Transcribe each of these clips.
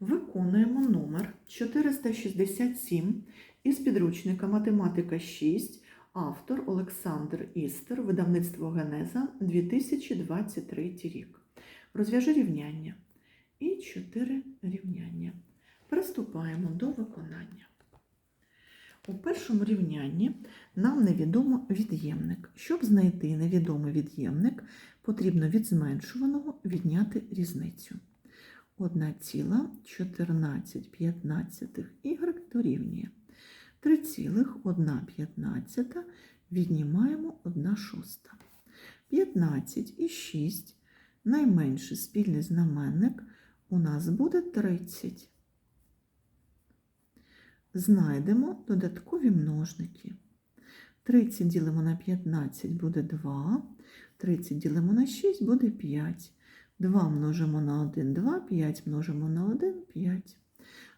Виконуємо номер 467 із підручника Математика 6, автор Олександр Істер, видавництво Генеза 2023 рік. Розв'яжи рівняння. І 4 рівняння. Приступаємо до виконання. У першому рівнянні нам невідомо від'ємник. Щоб знайти невідомий від'ємник, потрібно від зменшуваного відняти різницю. 1,1415 y дорівнює 3,115 віднімаємо 1 шоста. 15 і 6 найменший спільний знаменник у нас буде 30. Знайдемо додаткові множники. 30 ділимо на 15 буде 2, 30 ділимо на 6 буде 5. 2 множимо на 1, 2, 5 множимо на 1, 5.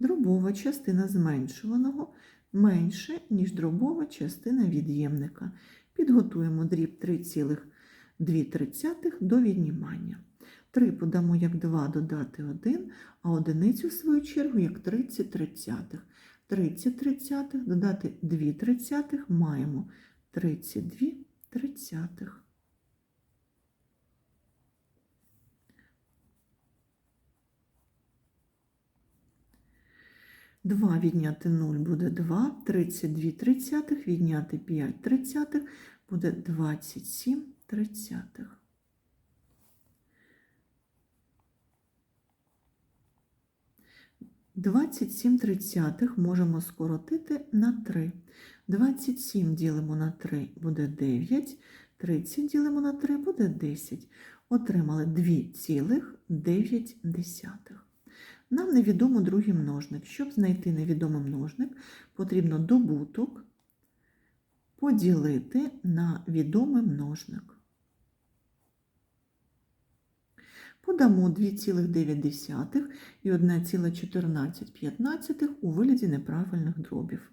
Дробова частина зменшуваного менше, ніж дробова частина від'ємника. Підготуємо дріб 3,2 до віднімання. 3 подамо як 2 додати 1, а одиницю, в свою чергу, як 30 тридцятих. 30 тридцятих додати 2 тридцятих маємо 32 тридцятих. 2 відняти 0 буде 2, 32 тридцятих, відняти 5 тридцятих буде 27 тридцятих. Двадцять сім тридцятих можемо скоротити на 3. 27 ділимо на 3 буде 9, 30 ділимо на 3 буде 10. Отримали 2,9. Нам невідомо другий множник. Щоб знайти невідомий множник, потрібно добуток поділити на відомий множник. Подамо 2,9 і 1,14 у вигляді неправильних дробів.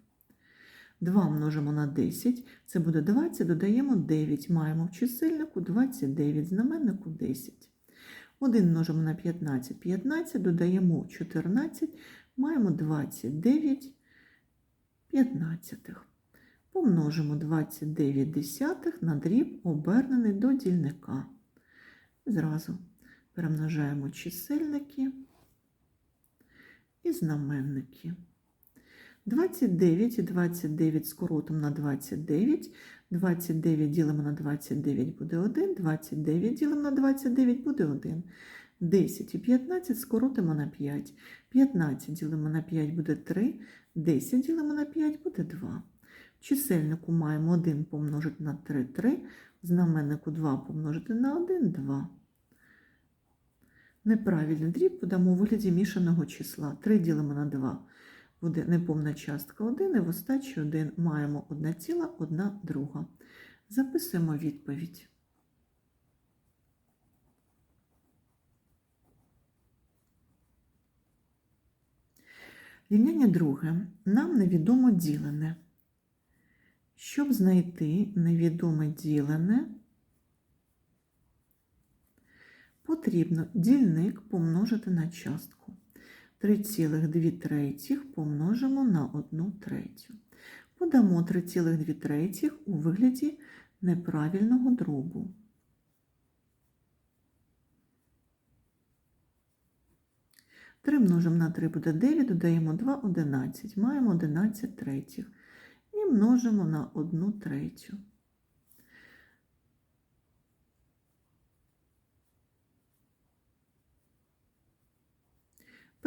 2 множимо на 10, це буде 20, додаємо 9, маємо в чисельнику 29, знаменнику 10. 1 множимо на 15, 15, додаємо 14, маємо 29 п'ятнадцятих. Помножимо 29 десятих на дріб, обернений до дільника. Зразу перемножаємо чисельники і знаменники. 29 і 29 скоротом на 29. 29 ділимо на 29 буде 1, 29 ділимо на 29 буде 1. 10 і 15 скоротимо на 5. 15 ділимо на 5 буде 3, 10 ділимо на 5 буде 2. В чисельнику маємо 1 помножити на 3, 3, в знаменнику 2 помножити на 1, 2. Неправильний дріб подамо у вигляді мішаного числа. 3 ділимо на 2 буде неповна частка 1, і в остачі 1 маємо 1 ціла, 1 друга. Записуємо відповідь. Рівняння друге. Нам невідомо ділене. Щоб знайти невідоме ділене, потрібно дільник помножити на частку. 3,2 третіх помножимо на 1 третю. Подамо 3,2 третіх у вигляді неправильного дробу. Три множимо на 3 буде 9, додаємо 2, 11. Маємо 11 третіх. І множимо на 1 третю.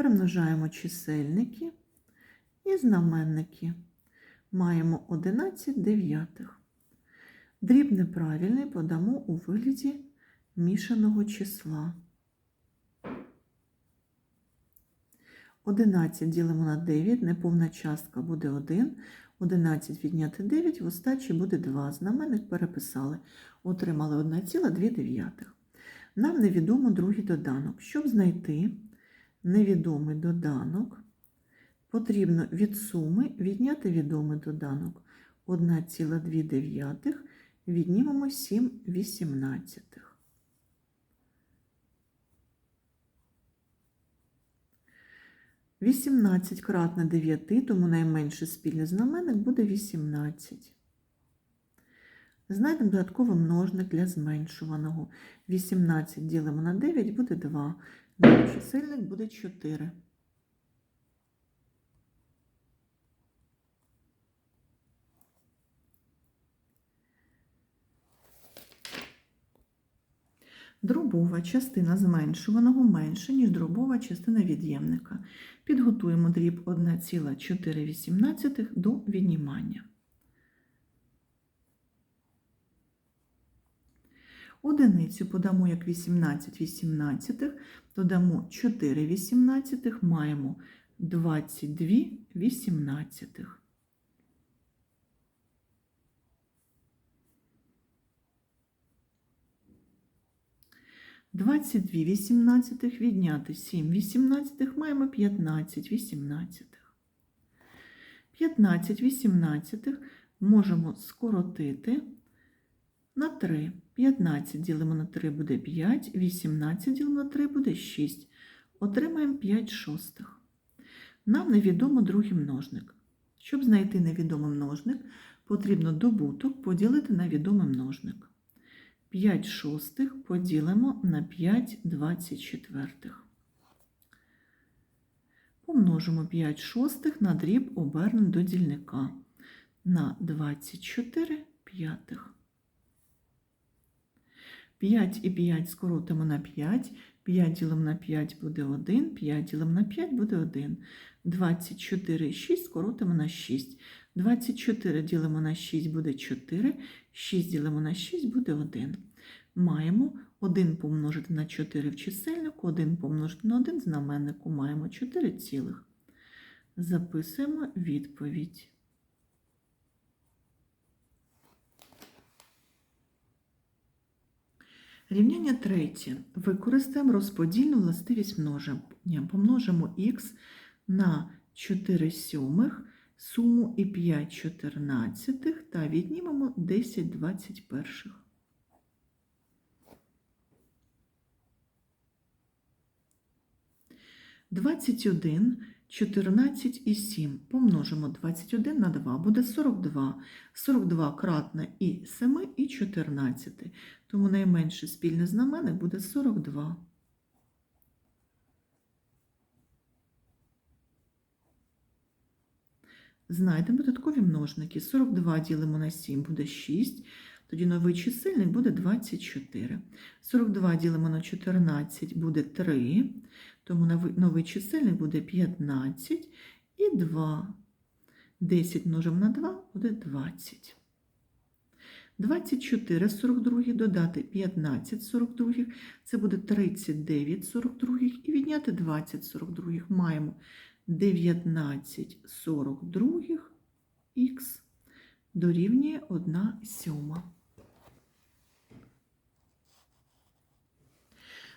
Перемножаємо чисельники і знаменники. Маємо 11 дев'ятих. Дріб неправильний подамо у вигляді мішаного числа. 11 ділимо на 9, неповна частка буде 1. 11 відняти 9, в остачі буде 2. Знаменник переписали. Отримали 1,2. Нам невідомо другий доданок. Щоб знайти невідомий доданок, потрібно від суми відняти відомий доданок 1,2 віднімемо 7 вісімнадцятих. 18 кратне 9, тому найменший спільний знаменник буде 18. Знайдемо додатковий множник для зменшуваного. 18 ділимо на 9 буде 2. Новий чисельник буде 4. Дробова частина зменшуваного менше, ніж дробова частина від'ємника. Підготуємо дріб 1,4 до віднімання. Одиницю подамо як 18 18, додамо 4 18, маємо 22 18. Двадцять дві вісімнадцятих відняти сім вісімнадцятих маємо п'ятнадцять вісімнадцятих. П'ятнадцять вісімнадцятих можемо скоротити на 3. 15 ділимо на 3 буде 5, 18 ділимо на 3 буде 6. Отримаємо 5 шостих. Нам невідомо другий множник. Щоб знайти невідомий множник, потрібно добуток поділити на відомий множник. 5 шостих поділимо на 5 24. Помножимо 5 шостих на дріб обернений до дільника на 24 п'ятих. 5 і 5 скоротимо на 5, 5 ділимо на 5 буде 1, 5 ділимо на 5 буде 1. 24 і 6 скоротимо на 6. 24 ділимо на 6 буде 4, 6 ділимо на 6 буде 1. Маємо 1 помножити на 4 в чисельнику, 1 помножити на 1 в знаменнику. Маємо 4 цілих. Записуємо відповідь. Рівняння третє. Використаємо розподільну властивість множення. Помножимо х на 4 сьомих, суму і 5 чотирнадцятих та віднімемо 10 двадцять перших. Двадцять один, 14 і 7. Помножимо 21 на 2, буде 42. 42 кратне і 7, і 14. Тому найменший спільний знаменник буде 42. Знайдемо додаткові множники. 42 ділимо на 7 буде 6, тоді новий чисельник буде 24. 42 ділимо на 14 буде 3, тому новий чисельник буде 15 і 2. 10 множимо на 2 буде 20. 24 42 додати 15 42, це буде 39 42 і відняти 20 42. Маємо 19 42 х дорівнює 1 сьома.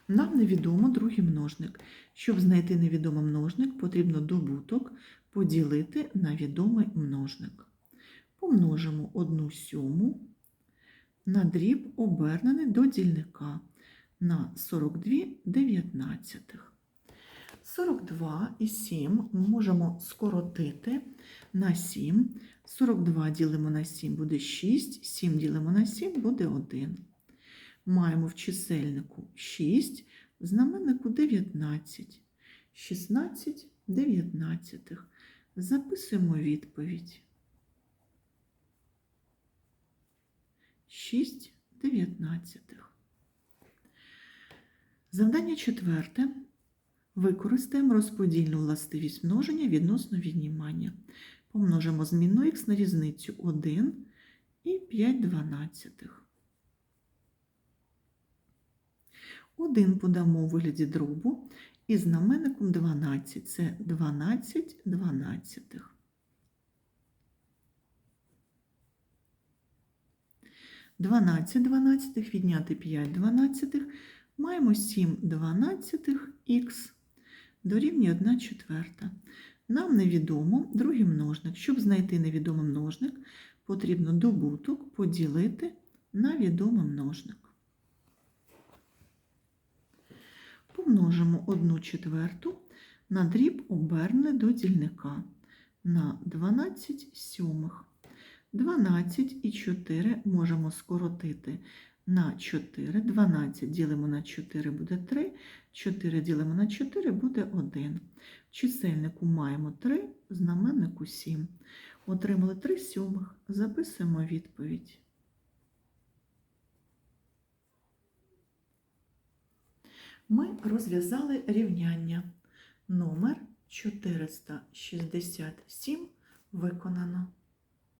Нам невідомо другий множник. Щоб знайти невідомий множник, потрібно добуток поділити на відомий множник. Помножимо 1 сьому на дріб обернений до дільника на 42 дев'ятнадцятих. 42 і 7 ми можемо скоротити на 7. 42 ділимо на 7 буде 6, 7 ділимо на 7 буде 1. Маємо в чисельнику 6, в знаменнику 19. 16 дев'ятнадцятих. Записуємо відповідь. 6 дев'ятнадцятих. Завдання четверте. Використаємо розподільну властивість множення відносно віднімання. Помножимо змінну х на різницю 1 і 5 дванадцятих. 1 подамо у вигляді дробу і знаменником 12. Це 12 дванадцятих. 12 дванадцятих відняти 5 дванадцятих. Маємо 7 дванадцятих х дорівнює 1 четверта. Нам невідомо другий множник. Щоб знайти невідомий множник, потрібно добуток поділити на відомий множник. Помножимо 1 четверту На дріб оберне до дільника на 12 сьомих. 12 і 4 можемо скоротити на 4. 12 ділимо на 4 буде 3. 4 ділимо на 4 буде 1. В чисельнику маємо 3, в знаменнику 7. Отримали 3 сьомих. Записуємо відповідь. Ми розв'язали рівняння. Номер 467 виконано.